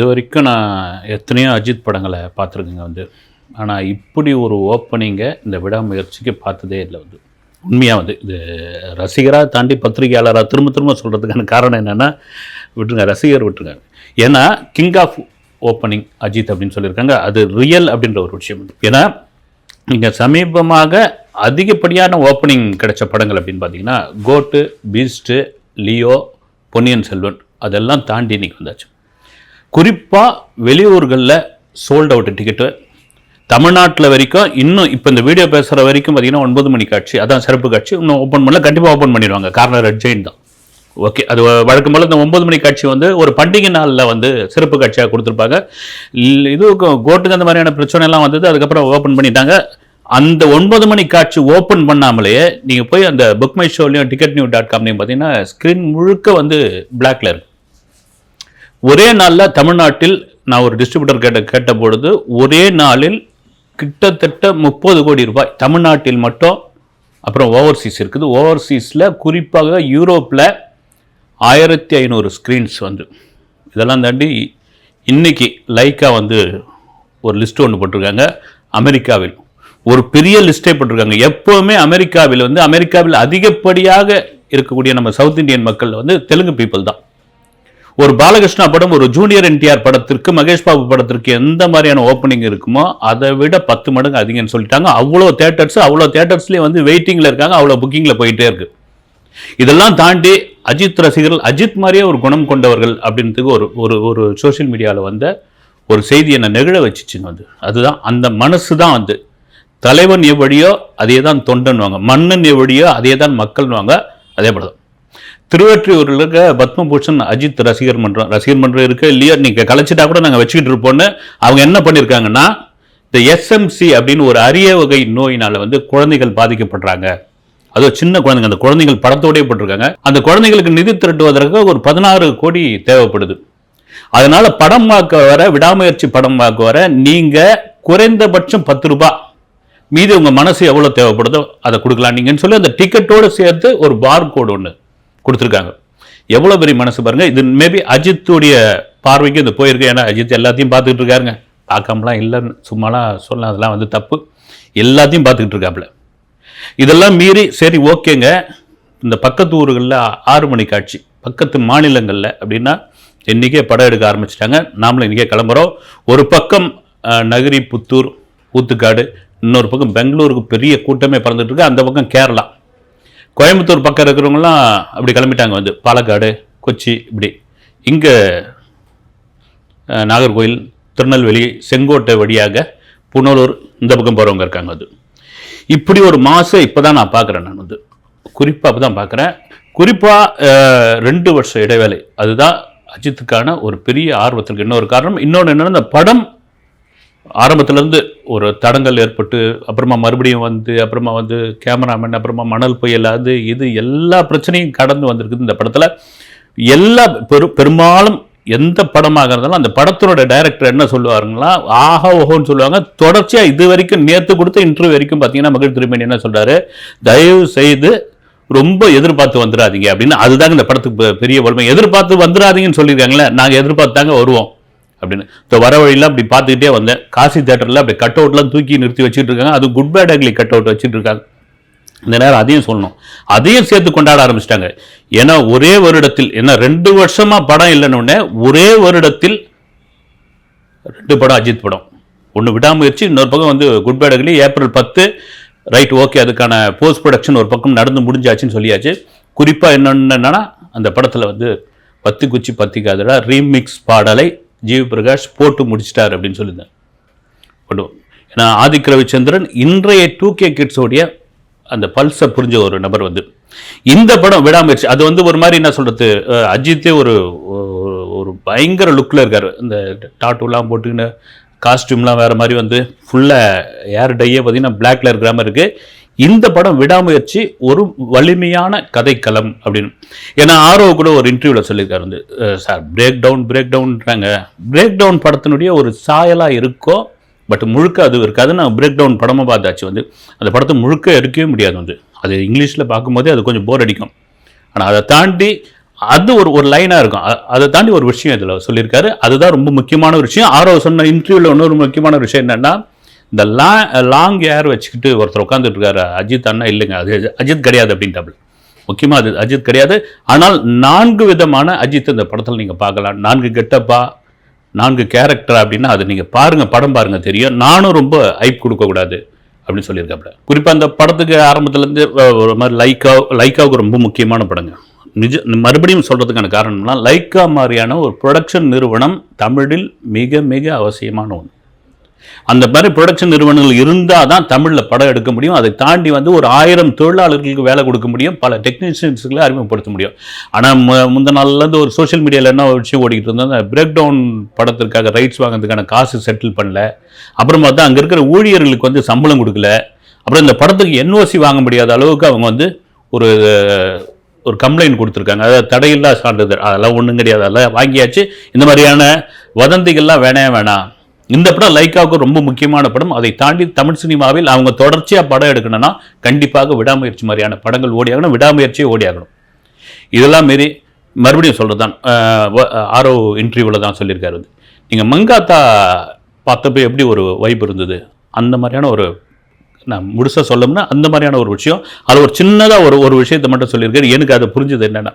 இது வரைக்கும் நான் எத்தனையோ அஜித் படங்களை பார்த்துருக்கேங்க வந்து. ஆனால் இப்படி ஒரு ஓப்பனிங்கை இந்த விடாமுயற்சிக்கு பார்த்ததே இல்லை வந்து. உண்மையாக வந்து இது ரசிகராக தாண்டி பத்திரிகையாளராக திரும்ப திரும்ப சொல்கிறதுக்கான காரணம் என்னென்னா விட்டுருங்க ரசிகர் விட்டுருங்க ஏன்னா கிங் ஆஃப் ஓப்பனிங் அஜித் அப்படின்னு சொல்லியிருக்காங்க. அது ரியல் அப்படின்ற ஒரு விஷயம். ஏன்னா நீங்கள் சமீபமாக அதிகப்படியான ஓப்பனிங் கிடைச்ச படங்கள் அப்படின்னு பார்த்தீங்கன்னா GOAT Beast Leo Ponniyin Selvan அதெல்லாம் தாண்டி இன்னைக்கு வந்தாச்சு. குறிப்பாக வெளியூர்களில் சோல்ட் அவுட் டிக்கெட்டு தமிழ்நாட்டில் வரைக்கும் இன்னும் இப்போ இந்த வீடியோ பேசுகிற வரைக்கும் பார்த்தீங்கன்னா ஒன்பது மணி காட்சி அதான் சிறப்பு காட்சி. இன்னும் ஓப்பன் பண்ணல கண்டிப்பாக ஓப்பன் பண்ணிடுவாங்க. காரணம் ரெட் ஜெயின் தான். ஓகே அது வழக்கம் போல் இந்த ஒன்பது மணி காட்சி வந்து ஒரு பண்டிகை நாளில் வந்து சிறப்பு காட்சியாக கொடுத்துருப்பாங்க. இதுவும் இது கோ- அந்த மாதிரியான பிரச்சனை எல்லாம் வந்தது அதுக்கப்புறம் ஓப்பன் பண்ணிட்டாங்க. அந்த ஒன்பது மணி காட்சி ஓப்பன் பண்ணாமலேயே நீங்கள் போய் அந்த புக் மை ஷோலையும் டிக்கெட் நியூ டாட் காம்லையும் பார்த்தீங்கன்னா ஸ்க்ரீன் முழுக்க வந்து பிளாக்ல இருக்கும் ஒரே நாளில் தமிழ்நாட்டில் நான் ஒரு டிஸ்ட்ரிபியூட்டர் கேட்ட கேட்ட பொழுது ஒரே நாளில் கிட்டத்தட்ட முப்பது கோடி ரூபாய் தமிழ்நாட்டில் மட்டும் அப்புறம் ஓவர்சீஸ் இருக்குது. ஓவர்சீஸில் குறிப்பாக யூரோப்பில் ஆயிரத்தி ஐநூறு ஸ்க்ரீன்ஸ் வந்து. இதெல்லாம் தாண்டி இன்னைக்கு லைக்காக வந்து ஒரு லிஸ்ட் ஒன்று போட்டிருக்காங்க அமெரிக்காவில். ஒரு பெரிய லிஸ்ட்டே போட்டிருக்காங்க. எப்போவுமே அமெரிக்காவில் வந்து அமெரிக்காவில் அதிகப்படியாக இருக்கக்கூடிய நம்ம சவுத் இந்தியன் மக்கள் வந்து தெலுங்கு பீப்புள் தான். ஒரு பாலகிருஷ்ணா படம் ஒரு ஜூனியர் என்டிஆர் படத்திற்கு மகேஷ் பாபு படத்திற்கு எந்த மாதிரியான ஓப்பனிங் இருக்குமோ அதை விட பத்து மடங்கு அதிகம்னு சொல்லிட்டாங்க. அவ்வளோ தேட்டர்ஸ் அவ்வளோ தேட்டர்ஸ்லேயே வந்து வெயிட்டிங்கில் இருக்காங்க அவ்வளோ புக்கிங்கில் போயிட்டே இருக்கு. இதெல்லாம் தாண்டி அஜித் ரசிகர்கள் அஜித் மாதிரியே ஒரு குணம் கொண்டவர்கள் அப்படின்றதுக்கு ஒரு ஒரு ஒரு சோஷியல் மீடியாவில் வந்த ஒரு செய்தி என்னை நெகிழ வச்சுச்சுங்க வந்து அதுதான் அந்த மனசு தான் வந்து தலைவன் எவ்வழியோ அதே தான் தொண்டன்வாங்க மன்னன் எவ்வழியோ அதே தான் மக்கள்வாங்க அதே போல தான் திருவற்றியூரில் இருக்க பத்மபூஷன் அஜித் ரசிகர் மன்றம். ரசிகர் மன்றம் இருக்கு. இல்லையா? நீங்கள் கலைச்சிட்டா கூட நாங்கள் வச்சுக்கிட்டு இருப்போம்னு அவங்க என்ன பண்ணியிருக்காங்கன்னா இந்த எஸ்எம்சி அப்படின்னு ஒரு அரிய வகை நோயினால் வந்து குழந்தைகள் பாதிக்கப்படுறாங்க. அதுவும் சின்ன குழந்தைங்க. அந்த குழந்தைகள் படத்தோடய போட்டிருக்காங்க. அந்த குழந்தைங்களுக்கு நிதி திரட்டுவதற்கு ஒரு பதினாறு கோடி தேவைப்படுது. அதனால படம் பார்க்க வர விடாமுயற்சி படம் பார்க்க வர நீங்க குறைந்தபட்சம் பத்து ரூபாய் மீது உங்க மனசு எவ்வளவு தேவைப்படுதோ அதை கொடுக்கலாம். நீங்கன்னு சொல்லி அந்த டிக்கெட்டோடு சேர்த்து ஒரு பார் கோடு ஒன்று கொடுத்துருக்காங்க. எவ்வளோ பெரிய மனசு பாருங்கள் இது மேபி அஜித்துடைய பார்வைக்கு இது போயிருக்கு. ஏன்னா அஜித் எல்லாத்தையும் பார்த்துக்கிட்டு இருக்காருங்க. பார்க்காமலாம் இல்லைன்னு சும்மாலாம் சொல்லலாம். அதெல்லாம் வந்து தப்பு. எல்லாத்தையும் பார்த்துக்கிட்டு இருக்காப்புல. இதெல்லாம் மீறி சரி ஓகேங்க. இந்த பக்கத்து ஊர்களில் ஆறு மணி காட்சி. பக்கத்து மாநிலங்களில் அப்படின்னா இன்றைக்கே படம் எடுக்க ஆரம்பிச்சிட்டாங்க. நாமளும் இன்றைக்கே கிளம்புறோம். ஒரு பக்கம் நகரி புத்தூர் ஊத்துக்காடு இன்னொரு பக்கம் பெங்களூருக்கு பெரிய கூட்டமே பறந்துட்டுருக்கு அந்த பக்கம் கேரளா. கோயம்புத்தூர் பக்கம் இருக்கிறவங்களாம் அப்படி கிளம்பிட்டாங்க வந்து. பாலக்காடு கொச்சி இப்படி. இங்கே நாகர்கோயில் திருநெல்வேலி செங்கோட்டை வழியாக புனலூர் இந்த பக்கம் போகிறவங்க இருக்காங்க அது இப்படி ஒரு மாதம் இப்போ தான் நான் பார்க்குறேன் நான் வந்து. குறிப்பாக அப்போ தான் பார்க்குறேன் குறிப்பாக ரெண்டு வருஷம் இடைவேளை. அதுதான் அஜித்துக்கான ஒரு பெரிய ஆர்வத்திற்கு இன்னொரு காரணம். இன்னொன்று என்னென்னா இந்த படம் ஆரம்பத்துலேருந்து ஒரு தடங்கள் ஏற்பட்டு அப்புறமா மறுபடியும் வந்து அப்புறமா வந்து கேமராமேன் அப்புறமா மணல் புயல் அது இது எல்லா பிரச்சனையும் கடந்து வந்திருக்குது இந்த படத்தில். எல்லா பெரு பெரும்பாலும் எந்த படமாக இருந்தாலும் அந்த படத்தினோட டைரக்டர் என்ன சொல்லுவாருங்களா ஆஹா ஓஹோன்னு சொல்லுவாங்க. தொடர்ச்சியாக இது வரைக்கும் நேற்று கொடுத்த இன்டர்வியூ வரைக்கும் பார்த்தீங்கன்னா மகிழ் திருமணி என்ன சொல்கிறாரு தயவு செய்து ரொம்ப எதிர்பார்த்து வந்துடாதீங்க அப்படின்னு. அதுதாங்க இந்த படத்துக்கு பெரிய வலிமை. எதிர்பார்த்து வந்துடாதீங்கன்னு சொல்லியிருக்காங்களே நாங்கள் எதிர்பார்த்தாங்க வருவோம். அப்படின்னு. இப்போ வர வழியில் அப்படி பார்த்துக்கிட்டே வந்தேன். காசி தேட்டரில் அப்படி கட் அவுட்லாம் தூக்கி நிறுத்தி வச்சுட்டு இருக்காங்க. அது good bad ugly cut out வச்சுட்டு இருக்காங்க. இந்த நேரம் அதையும் சொல்லணும். அதையும் சேர்த்து கொண்டாட ஆரம்பிச்சிட்டாங்க. ஏன்னா ஒரே வருடத்தில் ஏன்னா ரெண்டு வருஷமாக படம் இல்லைன்னு ஒரே வருடத்தில் ரெண்டு படம் அஜித் படம். ஒன்று விடாமுயற்சி இன்னொரு பக்கம் வந்து குட் பேட் அக்லி ஏப்ரல் பத்து ரைட் ஓகே அதுக்கான போஸ்ட் ப்ரொடக்ஷன் ஒரு பக்கம் நடந்து முடிஞ்சாச்சுன்னு சொல்லியாச்சு. குறிப்பாக என்னென்னா அந்த படத்தில் வந்து பத்து குச்சி பத்திக்காதடா ரீமிக்ஸ் பாடலை ஜிவி பிரகாஷ் போட்டு முடிச்சிட்டார் அப்படின்னு சொல்லியிருந்தேன் பண்ணுவோம் ஏன்னா ஆதிக் ரவிச்சந்திரன் இன்றைய டூ கே கிட்ஸோடைய அந்த பல்ஸை புரிஞ்ச ஒரு நபர் வந்து இந்த படம் விடாமுயற்சி அது வந்து ஒரு மாதிரி என்ன சொல்கிறது அஜித்தே ஒரு ஒரு- பயங்கர லுக்கில் இருக்கார். இந்த டாட்டூலாம் போட்டுக்கின்னு காஸ்டியூம்லாம் வேறு மாதிரி வந்து ஃபுல்லாக ஏர் டையே பார்த்தீங்கன்னா பிளாக்ல இருக்கிற மாதிரி இருக்குது இந்த படம் விடாமுயற்சி ஒரு வலிமையான கதைக்களம் அப்படின்னு. ஏன்னா ஆரோ கூட ஒரு இன்டர்வியூவில் சொல்லியிருக்காரு வந்து சார் பிரேக் டவுன் பிரேக் டவுன்றாங்க பிரேக் டவுன் படத்தினுடைய ஒரு சாயலாக இருக்கோ பட் முழுக்க அது இருக்காது நான் பிரேக் டவுன் படமாக பார்த்தாச்சு வந்து. அந்த படத்தை முழுக்க எடுக்கவே முடியாது வந்து. அது இங்கிலீஷில் பார்க்கும்போதே அது கொஞ்சம் போர் அடிக்கும். ஆனால் அதை தாண்டி அது ஒரு ஒரு லைனாக இருக்கும். அதை தாண்டி ஒரு விஷயம் இதில் சொல்லியிருக்காரு. அதுதான் ரொம்ப முக்கியமான ஒரு விஷயம். ஆரோ சொன்ன இன்டர்வியூவில் இன்னொரு முக்கியமான விஷயம் என்னென்னா இந்த லா லாங் ஏர் வச்சுக்கிட்டு ஒருத்தர் உட்காந்துட்டு இருக்காரு அஜித் அண்ணா இல்லைங்க அது அஜித் கிடையாது அப்படின்ட்டாப்புல முக்கியமாக அது அஜித் கிடையாது. ஆனால் நான்கு விதமான அஜித் இந்த படத்தில் நீங்கள் பார்க்கலாம். நான்கு கெட்டப்பா நான்கு கேரக்டர் அப்படின்னா அது நீங்கள் பாருங்கள் படம் பாருங்கள் தெரியும். நானும் ரொம்ப ஐப் கொடுக்கக்கூடாது அப்படின்னு சொல்லியிருக்காப்புல குறிப்பாக அந்த படத்துக்கு ஆரம்பத்துலேருந்து ஒரு மாதிரி லைக்கா லைக்காவுக்கு ரொம்ப முக்கியமான படங்க. நிஜ மறுபடியும் சொல்கிறதுக்கான காரணம்னா லைக்கா மாதிரியான ஒரு ப்ரொடக்ஷன் நிறுவனம் தமிழில் மிக மிக அவசியமான ஒன்று அந்த மாதிரி ப்ரொடக்ஷன் நிறுவனங்கள் இருந்தால் தான் தமிழில் படம் எடுக்க முடியும். அதை தாண்டி வந்து ஒரு ஆயிரம் தொழிலாளர்களுக்கு வேலை கொடுக்க முடியும். பல டெக்னீஷியன்ஸுகளை அறிமுகப்படுத்த முடியும். ஆனால் முந்த நாள்லேருந்து ஒரு சோஷியல் மீடியாவில் என்ன ஒரு விஷயம் ஓடிக்கிட்டு இருந்தோம் அந்த பிரேக் டவுன் படத்திற்காக ரைட்ஸ் வாங்குறதுக்கான காசு செட்டில் பண்ணல. அப்புறம் பார்த்தா அங்கே இருக்கிற ஊழியர்களுக்கு வந்து சம்பளம் கொடுக்கல. அப்புறம் இந்த படத்துக்கு என்ஓசி வாங்க முடியாத அளவுக்கு அவங்க வந்து ஒரு ஒரு கம்ப்ளைண்ட் கொடுத்துருக்காங்க. அதாவது தடையில்லா சான்றிதழ். அதெல்லாம் ஒன்றும் கிடையாது. அதெல்லாம் வாங்கியாச்சு. இந்த மாதிரியான வதந்திகள்லாம் வேணே வேணாம். இந்த படம் லைக்காவுக்கு ரொம்ப முக்கியமான படம். அதை தாண்டி தமிழ் சினிமாவில் அவங்க தொடர்ச்சியாக படம் எடுக்கணும்னா கண்டிப்பாக விடாமுயற்சி மாதிரியான படங்கள் ஓடியாகணும் விடாமுயற்சியே ஓடியாகணும். இதெல்லாம் மாரி மறுபடியும் சொல்கிறது தான் ஆரோ இன்டர்வியூவில் தான் சொல்லியிருக்காரு வந்து. நீங்கள் மங்காத்தா பார்த்தப்போ எப்படி ஒரு வைப் இருந்தது? அந்த மாதிரியான ஒரு நான் முழுசாக சொல்லணும்னா அந்த மாதிரியான ஒரு விஷயம். அது ஒரு சின்னதாக ஒரு ஒரு விஷயத்தை மட்டும் சொல்லியிருக்காரு. எனக்கு அது புரிஞ்சது என்னென்னா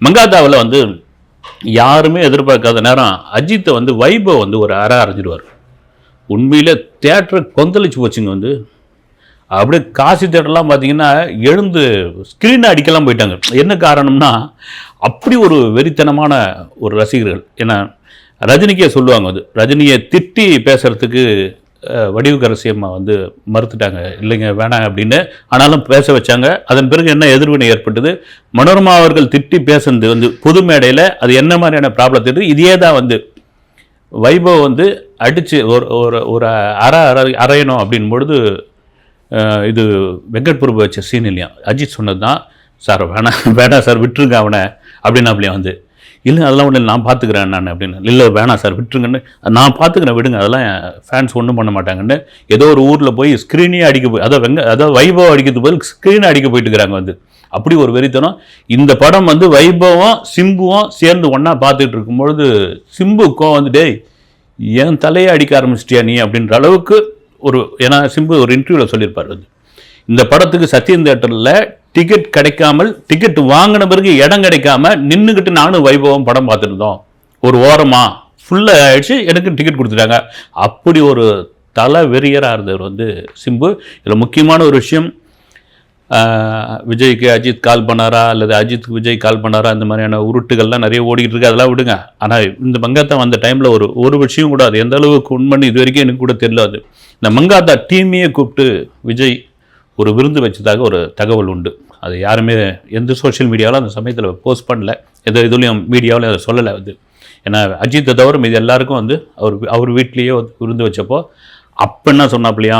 மங்காத்தாவில் வந்து யாருமே எதிர்பார்க்காத நேரம் அஜித்தை வந்து வைபவ் வந்து ஒரு அற அரைஞ்சிடுவார் உண்மையில் தேட்டரை கொந்தளிச்சு போச்சுங்க வந்து. அப்படியே காசி தேட்டர்லாம் பார்த்தீங்கன்னா எழுந்து ஸ்க்ரீனை அடிக்கலாம் போயிட்டாங்க. என்ன காரணம்னா அப்படி ஒரு வெறித்தனமான ஒரு ரசிகர்கள். ஏன்னா ரஜினிக்கே சொல்லுவாங்க அது ரஜினியை திட்டி பேசுகிறதுக்கு அஹ், வந்து மறுத்துட்டாங்க. இல்லைங்க வேணாம் அப்படின்னு ஆனாலும் பேச வச்சாங்க. அதன் பிறகு என்ன எதிர்வினை ஏற்பட்டது? மனோரமா அவர்கள் திட்டி பேசுனது வந்து புது மேடையில் அது என்ன மாதிரியான ப்ராப்ளம் இதே தான் வந்து வைபவ் வந்து அடித்து ஒரு ஒரு ஒரு அற அற அரையணும் அப்படின் பொழுது இது வெங்கட் பிரபு வச்ச சீன் இல்லையா? அஜித் சொன்னது தான் சார் வேணாம் வேணாம் சார் விட்டுருங்க அவனை அப்படின்னாப்லையா வந்து. இல்லை அதெல்லாம் ஒன்றும் நான் பார்த்துக்கிறேன் நான் அப்படின்னு. இல்லை வேணாம் சார் விட்டுருங்கன்னு. நான் பார்த்துக்கிறேன் விடுங்க. அதெல்லாம் ஃபேன்ஸ் ஒன்றும் பண்ண மாட்டாங்கன்னு. ஏதோ ஒரு ஊரில் போய் ஸ்க்ரீனே அடிக்க போய் அதாவது வெங்க அதாவது வைபவம் அடிக்கிறது போய் ஸ்க்ரீனை அடிக்க போயிட்டு இருக்கிறாங்க வந்து. அப்படி ஒரு வெறித்தனம். இந்த படம் வந்து வைபவம் சிம்புவும் சேர்ந்து ஒன்றா பார்த்துட்டு இருக்கும்பொழுது சிம்புக்கும் வந்து டேய் என் தலையை அடிக்க ஆரம்பிச்சிட்டியா நீ? அப்படின்ற அளவுக்கு ஒரு ஏன்னா சிம்பு ஒரு இன்டர்வியூவில் சொல்லியிருப்பார் அது இந்த படத்துக்கு சத்யன் தேட்டரில் டிக்கெட் கிடைக்காமல் டிக்கெட் வாங்கின பிறகு இடம் கிடைக்காம நின்றுக்கிட்டு நானும் வைபவம் படம் பார்த்துருந்தோம் ஒரு ஓரமாக ஃபுல்லாக ஆயிடுச்சு எனக்கு டிக்கெட் கொடுத்துட்டாங்க. அப்படி ஒரு தலை வெறியராக இருந்தவர் வந்து சிம்பு. இதில் முக்கியமான ஒரு விஷயம் விஜய்க்கு அஜித் கால் பண்ணாரா அல்லது அஜித்துக்கு விஜய் கால் பண்ணாரா இந்த மாதிரியான உருட்டுகள்லாம் நிறைய ஓடிக்கிட்டு இருக்கு அதெல்லாம் விடுங்க. ஆனால் இந்த மங்காத்தா வந்த டைமில் ஒரு ஒரு விஷயம் கூட அது எந்த அளவுக்கு உண்மைன்னு இது வரைக்கும் எனக்கு கூட தெரியல அது இந்த மங்காத்தா டீமையே கூப்பிட்டு விஜய் ஒரு விருந்து வச்சதாக ஒரு தகவல் உண்டு. அது யாருமே எந்த சோஷியல் மீடியாவிலும் அந்த சமயத்தில் போஸ்ட் பண்ணல. எந்த இதுலேயும் மீடியாவில் அதை சொல்லலை அது. ஏன்னா அஜித்தை தவிர இது எல்லாருக்கும் வந்து அவர் அவர் வீட்லேயே விருந்து வச்சப்போ அப்போ என்ன சொன்னாப்லையா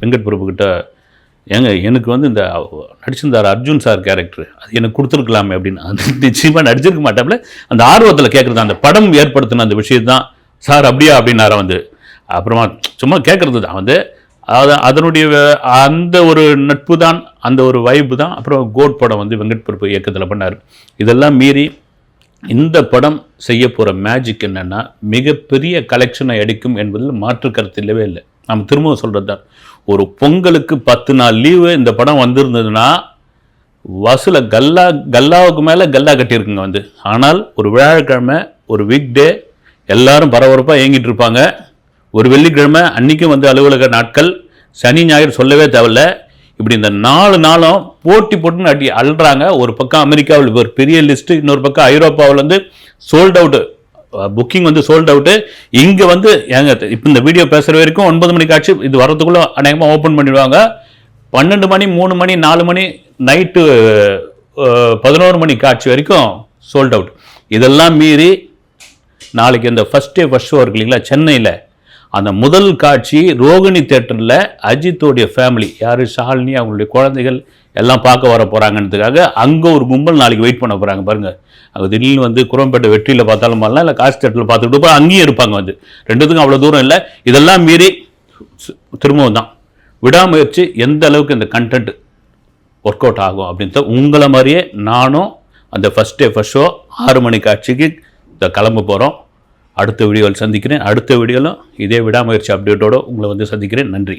வெங்கட் பிரபுக்கிட்ட ஏங்க எனக்கு வந்து இந்த நடிச்சிருந்தார் அர்ஜுன் சார் கேரக்டர் அது எனக்கு கொடுத்துருக்கலாமே அப்படின்னு. அது நிச்சயமாக நடிச்சிருக்க மாட்டாப்புல. அந்த ஆர்வத்தில் கேட்குறது அந்த படம் ஏற்படுத்தின அந்த விஷயத்தான் சார் அப்படியா? அப்படின்னார வந்து. அப்புறமா சும்மா கேட்குறது தான். வந்து அதாவது அதனுடைய அந்த ஒரு நட்பு தான் அந்த ஒரு வைப்பு தான் அப்புறம் கோட் படம் வந்து வெங்கட் பிரபு இயக்கத்தில் பண்ணார். இதெல்லாம் மீறி இந்த படம் செய்ய போகிற மேஜிக் என்னென்னா மிகப்பெரிய கலெக்ஷனை அடிக்கும் என்பதில் மாற்று கருத்து இல்லவே இல்லை. நம்ம திரும்பவும் சொல்கிறது தான் ஒரு பொங்கலுக்கு பத்து நாள் லீவு இந்த படம் வந்திருந்ததுன்னா வசூல கல்லா கல்லாவுக்கு மேலே கல்லா கட்டியிருக்குங்க வந்து. ஆனால் ஒரு வியாழக்கிழமை ஒரு வீக் டே எல்லாரும் பரபரப்பாக இயங்கிட்டு இருப்பாங்க. ஒரு வெள்ளிக்கிழமை அன்றைக்கும் வந்து அலுவலக நாட்கள் சனி ஞாயிறு சொல்லவே தேவையில்ல. இப்படி இந்த நாலு நாளும் போட்டி போட்டுன்னு அடி அழுறாங்க ஒரு பக்கம் அமெரிக்காவில் ஒரு பெரிய லிஸ்ட்டு இன்னொரு பக்கம் ஐரோப்பாவில் வந்து சோல்ட் அவுட்டு புக்கிங் வந்து சோல்ட் அவுட்டு இங்கே வந்து ஏங்க இப்போ இந்த வீடியோ பேசுகிற வரைக்கும் ஒன்பது மணி காட்சி இது வரதுக்குள்ளே அநேகமாக ஓப்பன் பண்ணிடுவாங்க. பன்னெண்டு மணி மூணு மணி நாலு மணி நைட்டு பதினோரு மணி காட்சி வரைக்கும் சோல்ட் அவுட் இதெல்லாம் மீறி நாளைக்கு இந்த ஃபஸ்ட் டே ஃபஸ்ட் ஷோ இருக்கு இல்லைங்களா சென்னையில். அந்த முதல் காட்சி ரோகிணி தேட்டரில் அஜித்தோடைய ஃபேமிலி யார்? ஷாலினி அவங்களுடைய குழந்தைகள் எல்லாம் பார்க்க வர போகிறாங்கன்றதுக்காக அங்கே ஒரு கும்பல் நாளைக்கு வெயிட் பண்ண போகிறாங்க பாருங்கள் அங்கே திடீர்னு வந்து குரம்பேட்டை வெற்றியில் பார்த்தாலும் வரலாம் இல்லை காசு தேட்டரில் பார்த்துக்கிட்டு போய் அங்கேயும் இருப்பாங்க வந்து. ரெண்டுத்துக்கும் அவ்வளோ தூரம் இல்லை. இதெல்லாம் மீறி சு- திரும்பவும் தான். விடாமுயற்சி எந்த அளவுக்கு இந்த கண்டென்ட் ஒர்க் அவுட் ஆகும் அப்படின்ட்டு உங்களை மாதிரியே நானும் அந்த ஃபஸ்ட் டே ஃபஸ்ட் ஷோ ஆறு மணி காட்சிக்கு கிளம்ப போகிறோம் அடுத்த வீடியோவில் சந்திக்கிறேன். அடுத்த வீடியோவில் இதே விடாமுயற்சி அப்டேட்டோடு உங்களை வந்து சந்திக்கிறேன். நன்றி.